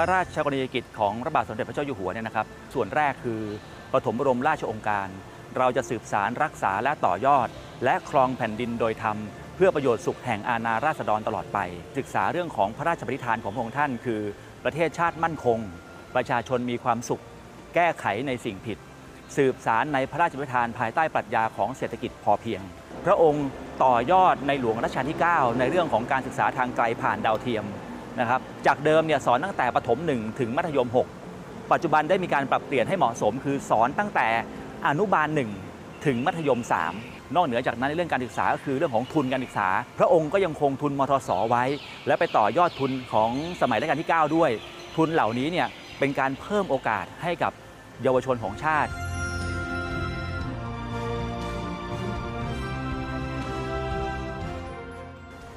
ระราชกรณียกิจของพระบาทสมเด็จพระเจ้าอยู่หัวเนี่ยนะครับ ส่วนแรกคือปฐมบรมราชองค์การ เราจะสืบสารรักษาและต่อยอด และครองแผ่นดินโดยธรรมเพื่อประโยชน์สุขแห่งอาณาราษฎรตลอดไป ศึกษาเรื่องของพระราชปณิธานของพระองค์ท่าน คือ ประเทศชาติมั่นคง ประชาชนมีความสุข แก้ไขในสิ่งผิด สืบสารในพระราชปณิธานภายใต้ปรัชญาของเศรษฐกิจพอเพียง พระองค์ต่อยอดในหลวงรัชกาลที่ 9 ในเรื่องของการศึกษาทางไกลผ่านดาวเทียม นะครับจากเดิมเนี่ยสอนตั้งแต่ประถม 1 ถึงมัธยม 6 ปัจจุบันได้มีการปรับเปลี่ยนให้เหมาะสม คือสอนตั้งแต่อนุบาล 1 ถึงมัธยม 3 นอกเหนือจากนั้นในเรื่องการศึกษาก็คือเรื่องของทุนการศึกษา พระองค์ก็ยังคงทุนมทสไว้ และไปต่อยอดทุนของสมัยรัชกาลที่ 9 ด้วย ทุนเหล่านี้เนี่ยเป็นการเพิ่มโอกาสให้กับเยาวชนของชาติ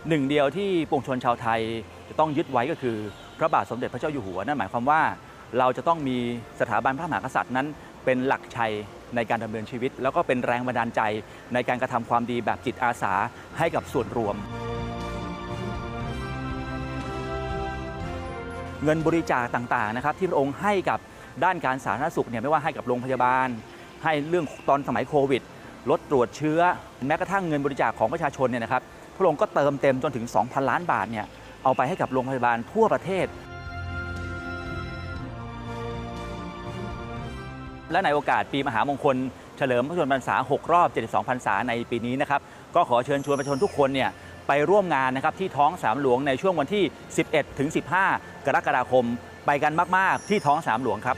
หนึ่งเดียวที่ปวงชนชาวไทย ต้องยึดไว้ก็คือพระบาทสมเด็จพระเจ้าอยู่หัว นั่นหมายความว่าเราจะต้องมีสถาบันพระมหากษัตริย์นั้น เป็นหลักชัยในการดำเนินชีวิต แล้วก็เป็นแรงบันดาลใจในการกระทำความดีแบบจิตอาสาให้กับส่วนรวม เงินบริจาคต่างๆนะครับ ที่พระองค์ให้กับด้านการสาธารณสุขเนี่ยไม่ว่าให้กับโรงพยาบาล ให้เรื่องตอนสมัยโควิดลดตรวจเชื้อ แม้กระทั่งเงินบริจาคของประชาชนเนี่ยนะครับพระองค์ก็เติมเต็มจนถึง 2,000 ล้านบาทเนี่ย เอาไปให้กับโรงพยาบาลทั่วประเทศ และในโอกาสปีมหามงคล เฉลิมพระชนมพรรษา 6 รอบ 72 พรรษาในปีนี้นะครับ ก็ขอเชิญชวนประชาชนทุกคนเนี่ยไปร่วมงานนะครับที่ท้องสามหลวงในช่วงวันที่ 11 ถึง 15 กรกฎาคม ไปกันมาก ๆ ที่ท้องสามหลวงครับ